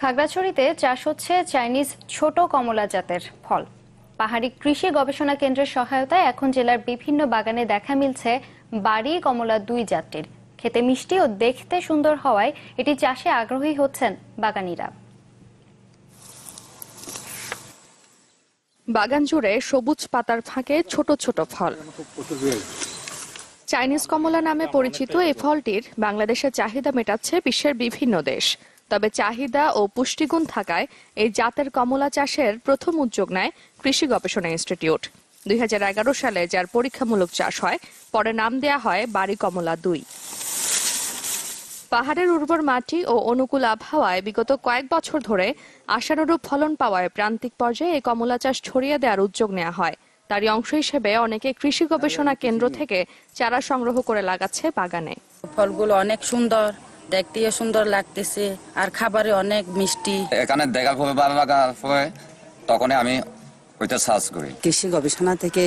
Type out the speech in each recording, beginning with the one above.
খাগড়াছড়িতে চাষ হচ্ছে চাইনিজ ছোট কমলা জাতের ফল। পাহাড়ি কৃষি গবেষণা কেন্দ্রের সহায়তায় এখন জেলার বিভিন্ন বাগানে দেখা মিলছে বাড়ি কমলা দুই জাতটির খেতে মিষ্টি ও দেখতে সুন্দর হওয়ায় এটি চাষে আগ্রহী হচ্ছেন বাগানিরা। বাগান জুড়ে সবুজ পাতার ফাঁকে ছোট ছোট ফল। চাইনিজ কমলা নামে পরিচিত এই ফলটির বাংলাদেশের চাহিদা মেটাচ্ছে বিশ্বের বিভিন্ন দেশ। তবে চাহিদা ও পুষ্টিগুণ থাকায় এই জাতের কমলা চাষের প্রথম উদ্যোগ নেয় কৃষি গবেষণা ইনস্টিটিউট। দুই হাজার এগারো সালে যার পরীক্ষামূলক চাষ হয়, পরে নাম দেয়া হয় বাড়ি কমলা দুই। পাহাড়ের উর্বর মাটি ও অনুকূল আবহাওয়ায় বিগত কয়েক বছর ধরে আশানুরূপ ফলন পাওয়ায় প্রান্তিক পর্যায়ে এই কমলা চাষ ছড়িয়ে দেওয়ার উদ্যোগ নেওয়া হয়। তারই অংশ হিসেবে অনেকে কৃষি গবেষণা কেন্দ্র থেকে চারা সংগ্রহ করে লাগাচ্ছে বাগানে। ফলগুলো অনেক সুন্দর দেখতেও সুন্দর লাগতেছে। আর খাবারে অনেক মিষ্টি। এখানে দেখা খুবই ভালো লাগার পরে তখনই আমি ওইটা সার্চ করি। কৃষি গবেষণা থেকে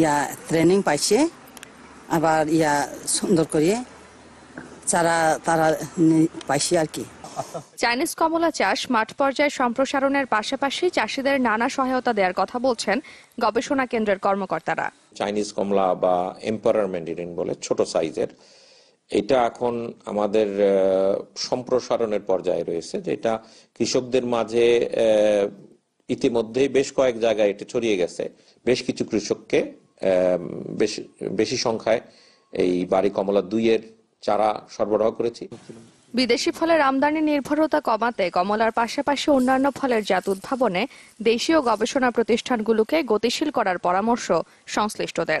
ইয়া ট্রেনিং পাইছে আবার ইয়া সুন্দর করে চারা তারা পাইছে আর কি। চাইনিজ কমলা চাষ মাঠ পর্যায়ে সম্প্রসারণের পাশাপাশি চাষিদের নানা সহায়তা দেওয়ার কথা বলছেন গবেষণা কেন্দ্রের কর্মকর্তারা। চাইনিজ কমলা বা এম্পারার ম্যান্ডারিন বলে ছোট সাইজের এটা এখন আমাদের সম্প্রসারণের পর্যায়ে রয়েছে যেটা কৃষকদের মাঝে ইতিমধ্যেই বেশ কয়েক জায়গায় এটা ছড়িয়ে গেছে। বেশ কিছু কৃষককে বেশ- বেশি সংখ্যায় এই বাড়ি কমলা দুইয়ের চারা সরবরাহ করেছি। বিদেশি ফলের আমদানি নির্ভরতা কমাতে কমলার পাশাপাশি অন্যান্য ফলের জাত উদ্ভাবনে দেশীয় গবেষণা প্রতিষ্ঠানগুলোকে গতিশীল করার পরামর্শ সংশ্লিষ্টদের।